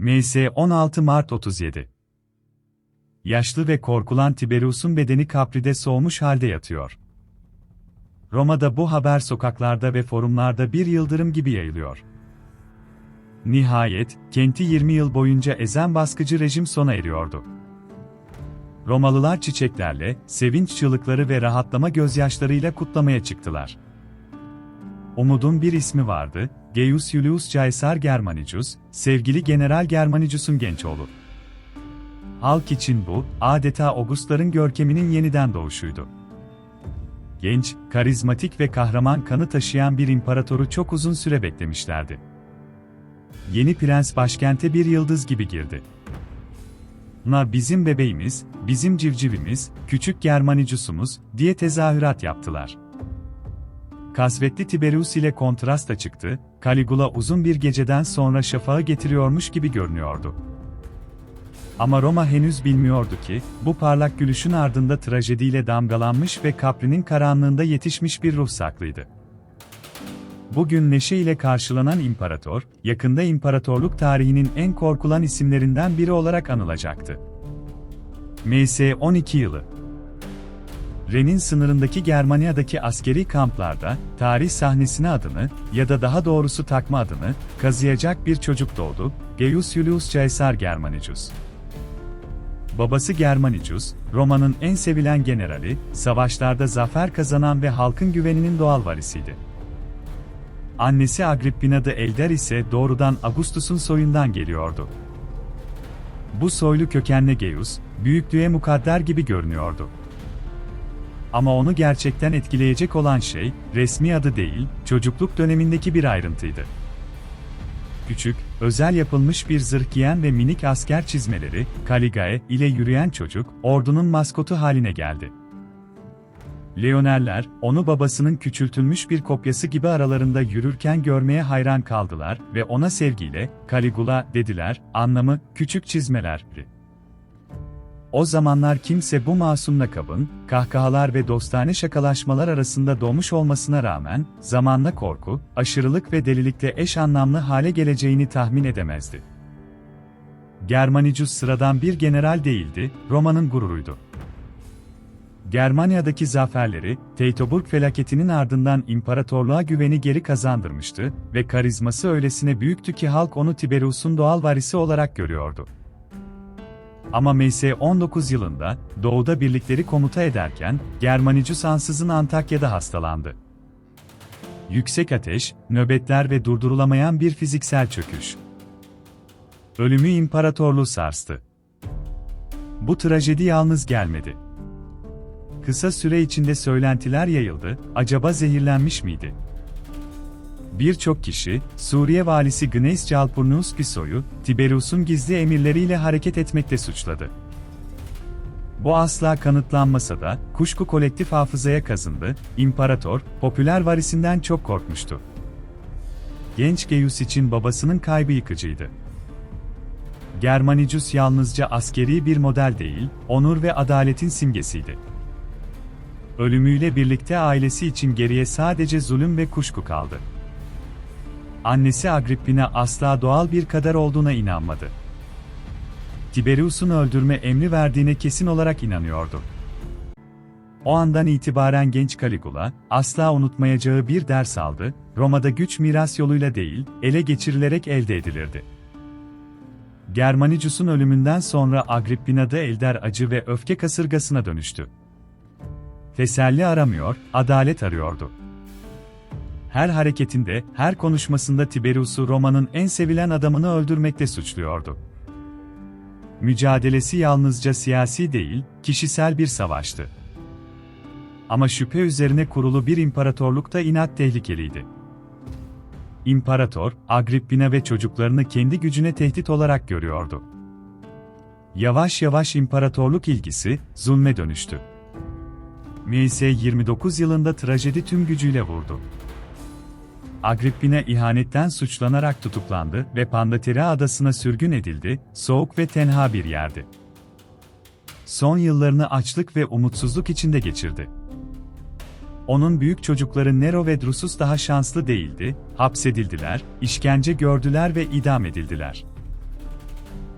MS 16 Mart 37 Yaşlı ve korkulan Tiberius'un bedeni Capri'de soğumuş halde yatıyor. Roma'da bu haber sokaklarda ve forumlarda bir yıldırım gibi yayılıyor. Nihayet, kenti 20 yıl boyunca ezen baskıcı rejim sona eriyordu. Romalılar çiçeklerle, sevinç çığlıkları ve rahatlama gözyaşlarıyla kutlamaya çıktılar. Umudun bir ismi vardı, Gaius Julius Caesar Germanicus, sevgili General Germanicus'un genç oğlu. Halk için bu, adeta Augustların görkeminin yeniden doğuşuydu. Genç, karizmatik ve kahraman kanı taşıyan bir imparatoru çok uzun süre beklemişlerdi. Yeni prens başkente bir yıldız gibi girdi. Na bizim bebeğimiz, bizim civcivimiz, küçük Germanicus'umuz diye tezahürat yaptılar. Kasvetli Tiberius ile kontrasta çıktı, Caligula uzun bir geceden sonra şafağı getiriyormuş gibi görünüyordu. Ama Roma henüz bilmiyordu ki, bu parlak gülüşün ardında trajediyle damgalanmış ve Capri'nin karanlığında yetişmiş bir ruh saklıydı. Bugün neşe ile karşılanan imparator, yakında imparatorluk tarihinin en korkulan isimlerinden biri olarak anılacaktı. MS 12 yılı Ren'in sınırındaki Germanya'daki askeri kamplarda, tarih sahnesine adını, ya da daha doğrusu takma adını, kazıyacak bir çocuk doğdu, Gaius Julius Caesar Germanicus. Babası Germanicus, Roma'nın en sevilen generali, savaşlarda zafer kazanan ve halkın güveninin doğal varisiydi. Annesi Agrippina de Elder ise doğrudan Augustus'un soyundan geliyordu. Bu soylu kökenli Gaius, büyüklüğe mukadder gibi görünüyordu. Ama onu gerçekten etkileyecek olan şey, resmi adı değil, çocukluk dönemindeki bir ayrıntıydı. Küçük, özel yapılmış bir zırh giyen ve minik asker çizmeleri, Kaligae ile yürüyen çocuk, ordunun maskotu haline geldi. Leoneller, onu babasının küçültülmüş bir kopyası gibi aralarında yürürken görmeye hayran kaldılar ve ona sevgiyle, Caligula dediler, anlamı, küçük çizmelerdi. O zamanlar kimse bu masum lakabın, kahkahalar ve dostane şakalaşmalar arasında doğmuş olmasına rağmen, zamanla korku, aşırılık ve delilikle eş anlamlı hale geleceğini tahmin edemezdi. Germanicus sıradan bir general değildi, Roma'nın gururuydu. Germanya'daki zaferleri, Teutoburg felaketinin ardından imparatorluğa güveni geri kazandırmıştı ve karizması öylesine büyüktü ki halk onu Tiberius'un doğal varisi olarak görüyordu. Ama MS 19 yılında, doğuda birlikleri komuta ederken, Germanicus ansızın Antakya'da hastalandı. Yüksek ateş, nöbetler ve durdurulamayan bir fiziksel çöküş. Ölümü imparatorluğu sarstı. Bu trajedi yalnız gelmedi. Kısa süre içinde söylentiler yayıldı, acaba zehirlenmiş miydi? Birçok kişi, Suriye valisi Gneis Calpurnius Piso'yu, Tiberius'un gizli emirleriyle hareket etmekle suçladı. Bu asla kanıtlanmasa da, kuşku kolektif hafızaya kazındı, imparator, popüler varisinden çok korkmuştu. Genç Gaius için babasının kaybı yıkıcıydı. Germanicus yalnızca askeri bir model değil, onur ve adaletin simgesiydi. Ölümüyle birlikte ailesi için geriye sadece zulüm ve kuşku kaldı annesi Agrippina asla doğal bir kader olduğuna inanmadı. Tiberius'un öldürme emri verdiğine kesin olarak inanıyordu. O andan itibaren genç Caligula, asla unutmayacağı bir ders aldı, Roma'da güç miras yoluyla değil, ele geçirilerek elde edilirdi. Germanicus'un ölümünden sonra Agrippina da Elder acı ve öfke kasırgasına dönüştü. Teselli aramıyor, adalet arıyordu her hareketinde, her konuşmasında Tiberius'u Roma'nın en sevilen adamını öldürmekle suçluyordu. Mücadelesi yalnızca siyasi değil, kişisel bir savaştı. Ama şüphe üzerine kurulu bir imparatorlukta inat tehlikeliydi. İmparator, Agrippina ve çocuklarını kendi gücüne tehdit olarak görüyordu. Yavaş yavaş imparatorluk ilgisi, zulme dönüştü. MS 29 yılında trajedi tüm gücüyle vurdu. Agrippina ihanetten suçlanarak tutuklandı ve Pandatera adasına sürgün edildi, soğuk ve tenha bir yerdi. Son yıllarını açlık ve umutsuzluk içinde geçirdi. Onun büyük çocukları Nero ve Drusus daha şanslı değildi, hapsedildiler, işkence gördüler ve idam edildiler.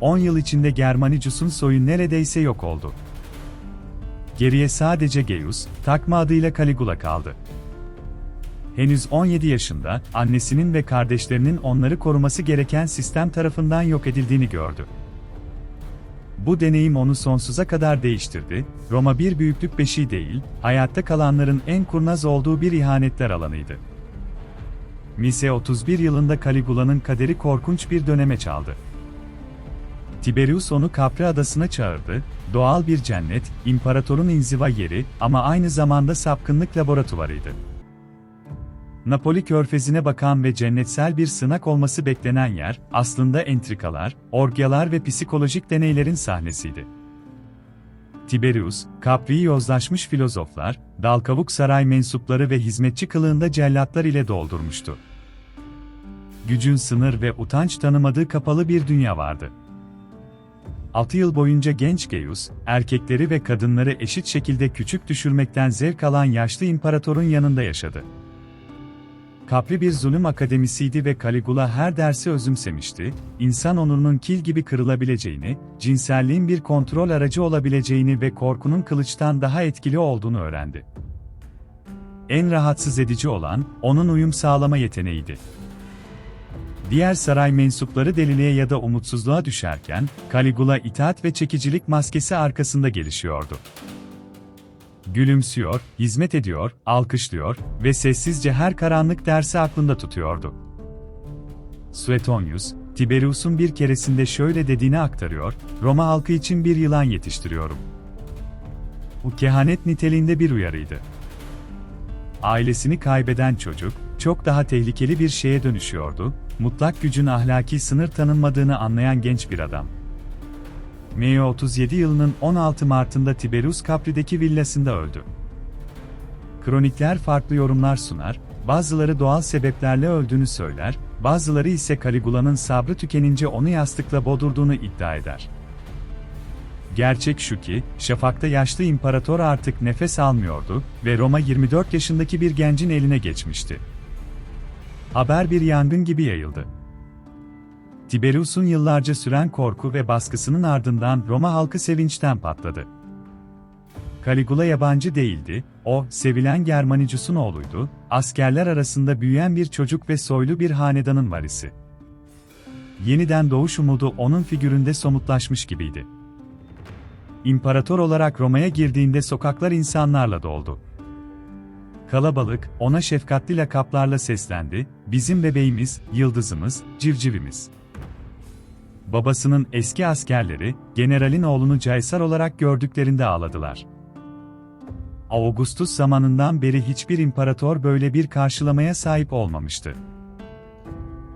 10 yıl içinde Germanicus'un soyu neredeyse yok oldu. Geriye sadece Gaius, takma adıyla Caligula kaldı. Henüz 17 yaşında, annesinin ve kardeşlerinin onları koruması gereken sistem tarafından yok edildiğini gördü. Bu deneyim onu sonsuza kadar değiştirdi. Roma bir büyüklük beşiği değil, hayatta kalanların en kurnaz olduğu bir ihanetler alanıydı. Mise 31 yılında Caligula'nın kaderi korkunç bir döneme çaldı. Tiberius onu Capri adasına çağırdı, doğal bir cennet, imparatorun inziva yeri ama aynı zamanda sapkınlık laboratuvarıydı. Napoli körfezine bakan ve cennetsel bir sınak olması beklenen yer, aslında entrikalar, orgyalar ve psikolojik deneylerin sahnesiydi. Tiberius, Capri'yi yozlaşmış filozoflar, dalkavuk saray mensupları ve hizmetçi kılığında cellatlar ile doldurmuştu. Gücün sınır ve utanç tanımadığı kapalı bir dünya vardı. 6 yıl boyunca genç Gaius, erkekleri ve kadınları eşit şekilde küçük düşürmekten zevk alan yaşlı imparatorun yanında yaşadı. Capri bir zulüm akademisiydi ve Caligula her dersi özümsemişti, insan onurunun kil gibi kırılabileceğini, cinselliğin bir kontrol aracı olabileceğini ve korkunun kılıçtan daha etkili olduğunu öğrendi. En rahatsız edici olan, onun uyum sağlama yeteneğiydi. Diğer saray mensupları deliliğe ya da umutsuzluğa düşerken, Caligula itaat ve çekicilik maskesi arkasında gelişiyordu gülümsüyor, hizmet ediyor, alkışlıyor ve sessizce her karanlık dersi aklında tutuyordu. Suetonius, Tiberius'un bir keresinde şöyle dediğini aktarıyor, Roma halkı için bir yılan yetiştiriyorum. Bu kehanet niteliğinde bir uyarıydı. Ailesini kaybeden çocuk, çok daha tehlikeli bir şeye dönüşüyordu, mutlak gücün ahlaki sınır tanınmadığını anlayan genç bir adam. Meo 37 yılının 16 Mart'ında Tiberius Capri'deki villasında öldü. Kronikler farklı yorumlar sunar, bazıları doğal sebeplerle öldüğünü söyler, bazıları ise Caligula'nın sabrı tükenince onu yastıkla bodurduğunu iddia eder. Gerçek şu ki, şafakta yaşlı imparator artık nefes almıyordu ve Roma 24 yaşındaki bir gencin eline geçmişti. Haber bir yangın gibi yayıldı. Tiberius'un yıllarca süren korku ve baskısının ardından Roma halkı sevinçten patladı. Caligula yabancı değildi, o, sevilen Germanicus'un oğluydu, askerler arasında büyüyen bir çocuk ve soylu bir hanedanın varisi. Yeniden doğuş umudu onun figüründe somutlaşmış gibiydi. İmparator olarak Roma'ya girdiğinde sokaklar insanlarla doldu. Kalabalık, ona şefkatli lakaplarla seslendi, bizim bebeğimiz, yıldızımız, civcivimiz babasının eski askerleri, generalin oğlunu Caesar olarak gördüklerinde ağladılar. Augustus zamanından beri hiçbir imparator böyle bir karşılamaya sahip olmamıştı.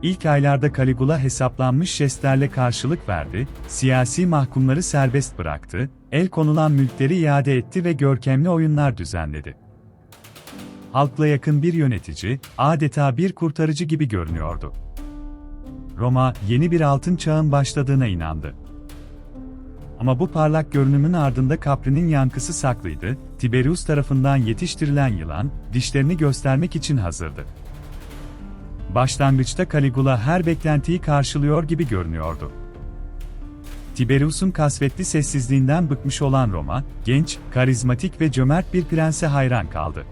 İlk aylarda Caligula hesaplanmış jestlerle karşılık verdi, siyasi mahkumları serbest bıraktı, el konulan mülkleri iade etti ve görkemli oyunlar düzenledi. Halkla yakın bir yönetici, adeta bir kurtarıcı gibi görünüyordu. Roma, yeni bir altın çağın başladığına inandı. Ama bu parlak görünümün ardında Capri'nin yankısı saklıydı, Tiberius tarafından yetiştirilen yılan, dişlerini göstermek için hazırdı. Başlangıçta Caligula her beklentiyi karşılıyor gibi görünüyordu. Tiberius'un kasvetli sessizliğinden bıkmış olan Roma, genç, karizmatik ve cömert bir prense hayran kaldı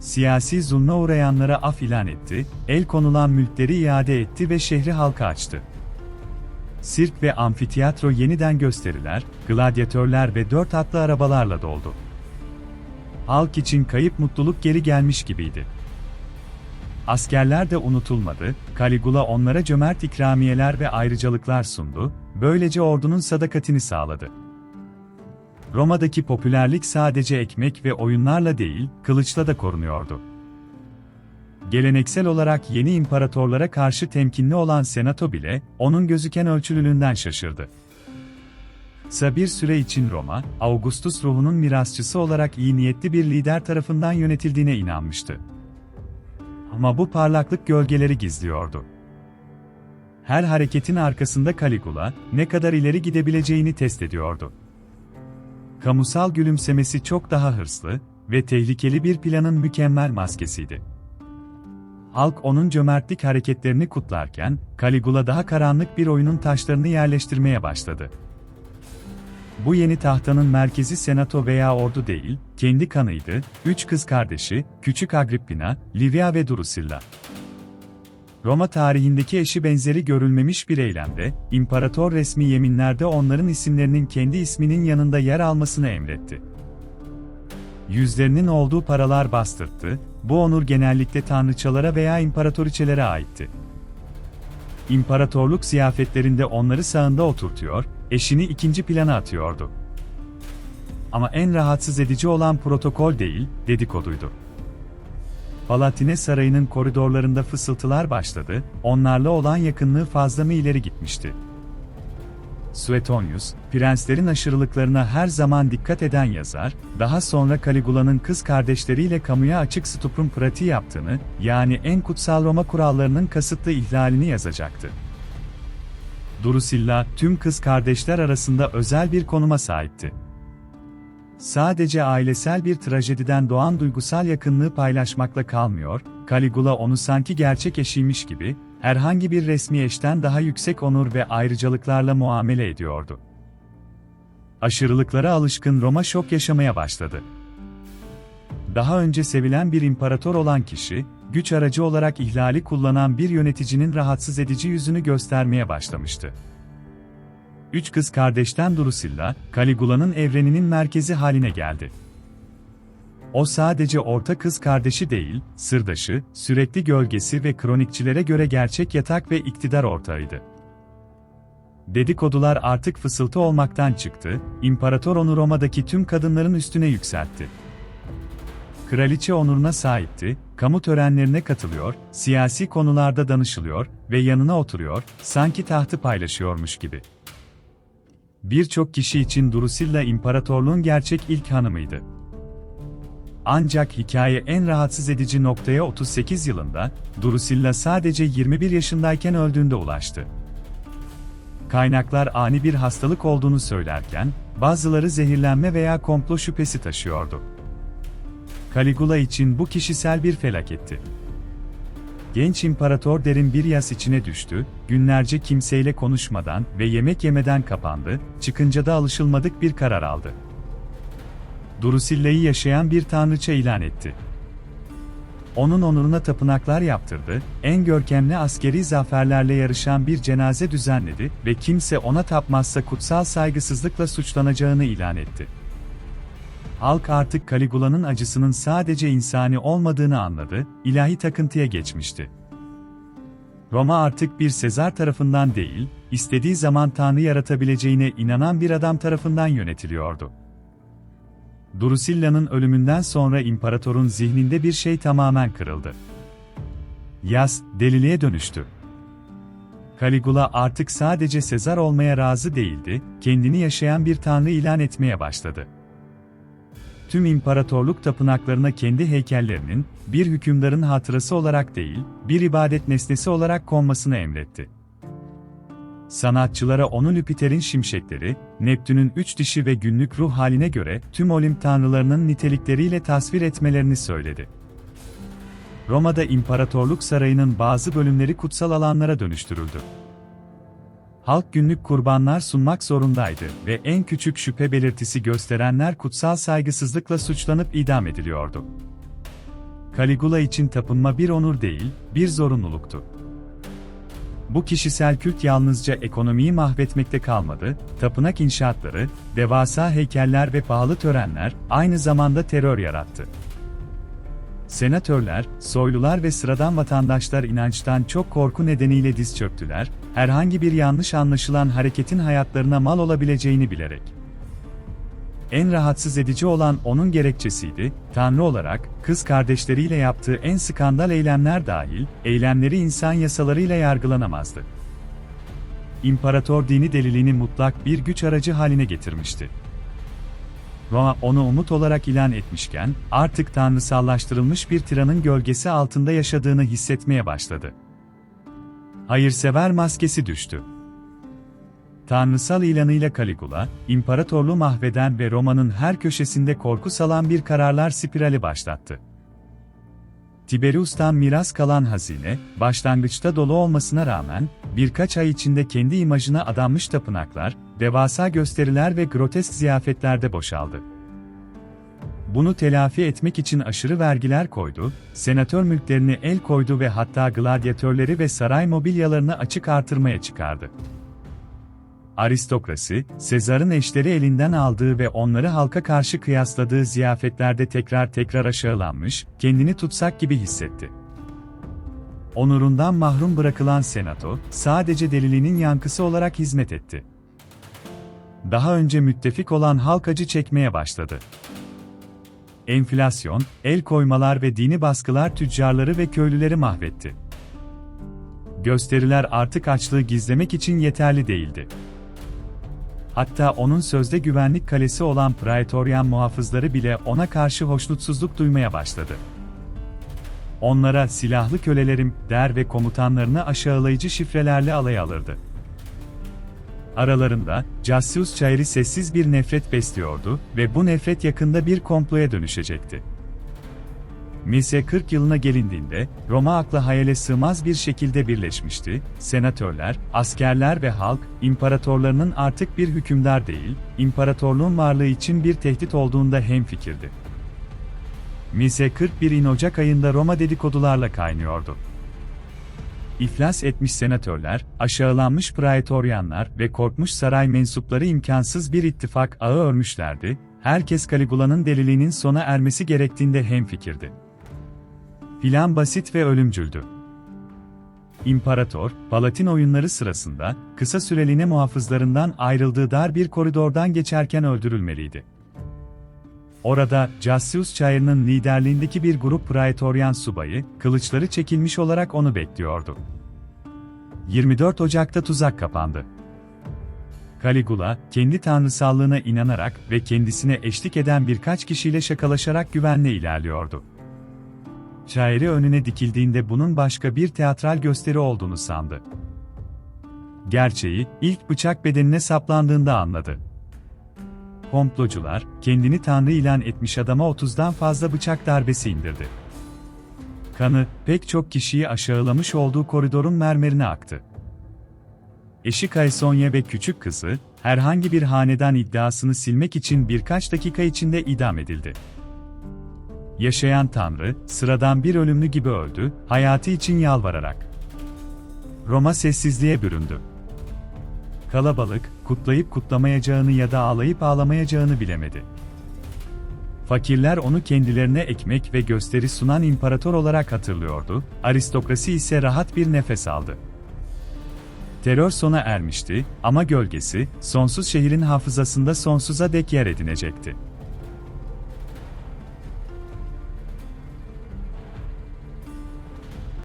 siyasi zulme uğrayanlara af ilan etti, el konulan mülkleri iade etti ve şehri halka açtı. Sirk ve amfiteyatro yeniden gösteriler, gladyatörler ve dört atlı arabalarla doldu. Halk için kayıp mutluluk geri gelmiş gibiydi. Askerler de unutulmadı, Caligula onlara cömert ikramiyeler ve ayrıcalıklar sundu, böylece ordunun sadakatini sağladı. Roma'daki popülerlik sadece ekmek ve oyunlarla değil, kılıçla da korunuyordu. Geleneksel olarak yeni imparatorlara karşı temkinli olan senato bile, onun gözüken ölçülülüğünden şaşırdı. Kısa bir süre için Roma, Augustus ruhunun mirasçısı olarak iyi niyetli bir lider tarafından yönetildiğine inanmıştı. Ama bu parlaklık gölgeleri gizliyordu. Her hareketin arkasında Caligula, ne kadar ileri gidebileceğini test ediyordu kamusal gülümsemesi çok daha hırslı ve tehlikeli bir planın mükemmel maskesiydi. Halk onun cömertlik hareketlerini kutlarken, Caligula daha karanlık bir oyunun taşlarını yerleştirmeye başladı. Bu yeni tahtanın merkezi senato veya ordu değil, kendi kanıydı, üç kız kardeşi, Küçük Agrippina, Livia ve Drusilla. Roma tarihindeki eşi benzeri görülmemiş bir eylemde, imparator resmi yeminlerde onların isimlerinin kendi isminin yanında yer almasını emretti. Yüzlerinin olduğu paralar bastırttı, bu onur genellikle tanrıçalara veya imparatoriçelere aitti. İmparatorluk ziyafetlerinde onları sağında oturtuyor, eşini ikinci plana atıyordu. Ama en rahatsız edici olan protokol değil, dedikoduydu. Palatine Sarayı'nın koridorlarında fısıltılar başladı, onlarla olan yakınlığı fazla mı ileri gitmişti? Suetonius, prenslerin aşırılıklarına her zaman dikkat eden yazar, daha sonra Caligula'nın kız kardeşleriyle kamuya açık stuprum pratiği yaptığını, yani en kutsal Roma kurallarının kasıtlı ihlalini yazacaktı. Drusilla, tüm kız kardeşler arasında özel bir konuma sahipti. Sadece ailesel bir trajediden doğan duygusal yakınlığı paylaşmakla kalmıyor, Caligula onu sanki gerçek eşiymiş gibi, herhangi bir resmi eşten daha yüksek onur ve ayrıcalıklarla muamele ediyordu. Aşırılıklara alışkın Roma şok yaşamaya başladı. Daha önce sevilen bir imparator olan kişi, güç aracı olarak ihlali kullanan bir yöneticinin rahatsız edici yüzünü göstermeye başlamıştı. Üç kız kardeşten Drusilla, Caligula'nın evreninin merkezi haline geldi. O sadece orta kız kardeşi değil, sırdaşı, sürekli gölgesi ve kronikçilere göre gerçek yatak ve iktidar ortağıydı. Dedikodular artık fısıltı olmaktan çıktı, imparator onu Roma'daki tüm kadınların üstüne yükseltti. Kraliçe onuruna sahipti, kamu törenlerine katılıyor, siyasi konularda danışılıyor ve yanına oturuyor, sanki tahtı paylaşıyormuş gibi. Birçok kişi için Drusilla imparatorluğun gerçek ilk hanımıydı. Ancak hikaye en rahatsız edici noktaya 38 yılında, Drusilla sadece 21 yaşındayken öldüğünde ulaştı. Kaynaklar ani bir hastalık olduğunu söylerken, bazıları zehirlenme veya komplo şüphesi taşıyordu. Caligula için bu kişisel bir felaketti. Genç imparator derin bir yas içine düştü, günlerce kimseyle konuşmadan ve yemek yemeden kapandı, çıkınca da alışılmadık bir karar aldı. Drusilla'yı yaşayan bir tanrıça ilan etti. Onun onuruna tapınaklar yaptırdı, en görkemli askeri zaferlerle yarışan bir cenaze düzenledi ve kimse ona tapmazsa kutsal saygısızlıkla suçlanacağını ilan etti. Halk artık Caligula'nın acısının sadece insani olmadığını anladı, ilahi takıntıya geçmişti. Roma artık bir Sezar tarafından değil, istediği zaman Tanrı yaratabileceğine inanan bir adam tarafından yönetiliyordu. Drusilla'nın ölümünden sonra imparatorun zihninde bir şey tamamen kırıldı. Yas, deliliğe dönüştü. Caligula artık sadece Sezar olmaya razı değildi, kendini yaşayan bir tanrı ilan etmeye başladı. Tüm imparatorluk tapınaklarına kendi heykellerinin, bir hükümdarın hatırası olarak değil, bir ibadet nesnesi olarak konmasını emretti. Sanatçılara onu Lüpiter'in şimşekleri, Neptün'ün üç dişi ve günlük ruh haline göre tüm Olimp tanrılarının nitelikleriyle tasvir etmelerini söyledi. Roma'da imparatorluk sarayının bazı bölümleri kutsal alanlara dönüştürüldü. Halk günlük kurbanlar sunmak zorundaydı ve en küçük şüphe belirtisi gösterenler kutsal saygısızlıkla suçlanıp idam ediliyordu. Caligula için tapınma bir onur değil, bir zorunluluktu. Bu kişisel kült yalnızca ekonomiyi mahvetmekte kalmadı, tapınak inşaatları, devasa heykeller ve pahalı törenler aynı zamanda terör yarattı. Senatörler, soylular ve sıradan vatandaşlar inançtan çok korku nedeniyle diz çöktüler, herhangi bir yanlış anlaşılan hareketin hayatlarına mal olabileceğini bilerek. En rahatsız edici olan onun gerekçesiydi, Tanrı olarak, kız kardeşleriyle yaptığı en skandal eylemler dahil, eylemleri insan yasalarıyla yargılanamazdı. İmparator dini deliliğini mutlak bir güç aracı haline getirmişti. Roma onu umut olarak ilan etmişken, artık tanrısallaştırılmış bir tiranın gölgesi altında yaşadığını hissetmeye başladı. Hayırsever maskesi düştü. Tanrısal ilanıyla Caligula, imparatorluğu mahveden ve Roma'nın her köşesinde korku salan bir kararlar spirali başlattı. Tiberius'tan miras kalan hazine, başlangıçta dolu olmasına rağmen, birkaç ay içinde kendi imajına adanmış tapınaklar, devasa gösteriler ve grotesk ziyafetlerde boşaldı. Bunu telafi etmek için aşırı vergiler koydu, senatör mülklerini el koydu ve hatta gladyatörleri ve saray mobilyalarını açık artırmaya çıkardı. Aristokrasi, Sezar'ın eşleri elinden aldığı ve onları halka karşı kıyasladığı ziyafetlerde tekrar tekrar aşağılanmış, kendini tutsak gibi hissetti. Onurundan mahrum bırakılan senato, sadece deliliğinin yankısı olarak hizmet etti. Daha önce müttefik olan halk acı çekmeye başladı. Enflasyon, el koymalar ve dini baskılar tüccarları ve köylüleri mahvetti. Gösteriler artık açlığı gizlemek için yeterli değildi. Hatta onun sözde güvenlik kalesi olan Praetorian muhafızları bile ona karşı hoşnutsuzluk duymaya başladı. Onlara silahlı kölelerim der ve komutanlarını aşağılayıcı şifrelerle alay alırdı. Aralarında, Cassius Chairi sessiz bir nefret besliyordu ve bu nefret yakında bir komploya dönüşecekti. Mise 40 yılına gelindiğinde, Roma aklı hayale sığmaz bir şekilde birleşmişti, senatörler, askerler ve halk, imparatorlarının artık bir hükümdar değil, imparatorluğun varlığı için bir tehdit olduğunda hemfikirdi. Mise 41'in Ocak ayında Roma dedikodularla kaynıyordu. İflas etmiş senatörler, aşağılanmış praetoryanlar ve korkmuş saray mensupları imkansız bir ittifak ağı örmüşlerdi, herkes Caligula'nın deliliğinin sona ermesi gerektiğinde hemfikirdi. Plan basit ve ölümcüldü. İmparator, Palatin oyunları sırasında, kısa süreliğine muhafızlarından ayrıldığı dar bir koridordan geçerken öldürülmeliydi. Orada, Cassius Chair'ın liderliğindeki bir grup Praetorian subayı, kılıçları çekilmiş olarak onu bekliyordu. 24 Ocak'ta tuzak kapandı. Caligula, kendi tanrısallığına inanarak ve kendisine eşlik eden birkaç kişiyle şakalaşarak güvenle ilerliyordu. Şairi önüne dikildiğinde bunun başka bir teatral gösteri olduğunu sandı. Gerçeği, ilk bıçak bedenine saplandığında anladı. Komplocular, kendini tanrı ilan etmiş adama 30'dan fazla bıçak darbesi indirdi. Kanı, pek çok kişiyi aşağılamış olduğu koridorun mermerine aktı. Eşi Kaysonya ve küçük kızı, herhangi bir hanedan iddiasını silmek için birkaç dakika içinde idam edildi. Yaşayan Tanrı, sıradan bir ölümlü gibi öldü, hayatı için yalvararak. Roma sessizliğe büründü. Kalabalık, kutlayıp kutlamayacağını ya da ağlayıp ağlamayacağını bilemedi. Fakirler onu kendilerine ekmek ve gösteri sunan imparator olarak hatırlıyordu, aristokrasi ise rahat bir nefes aldı. Terör sona ermişti ama gölgesi, sonsuz şehrin hafızasında sonsuza dek yer edinecekti.